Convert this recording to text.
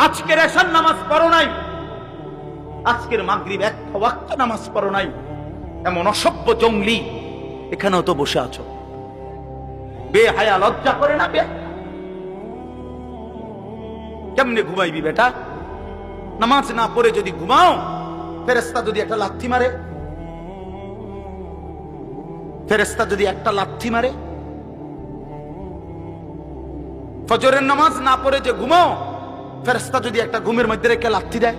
আজকের এসার নামাজ পড়ো নাই। আজকের মাগরিব এক ওয়াক্ত নামাজ পড়ো নাই। এমন অসভ্য জঙ্গলি এখানেও তো বসে আছো। বে হায়া লজ্জা করে না বে? কেমনে ঘুমাইবি বেটা? নামাজ না পড়ে যদি ঘুমাও ফেরেস্তা যদি একটা লাথি মারে। ফেরেস্তা যদি একটা লাথি মারে। ফজরের নামাজ না পড়ে যে ঘুমাও ফেরেস্তা যদি একটা ঘুমের মধ্যে রেখে লাথি দেয়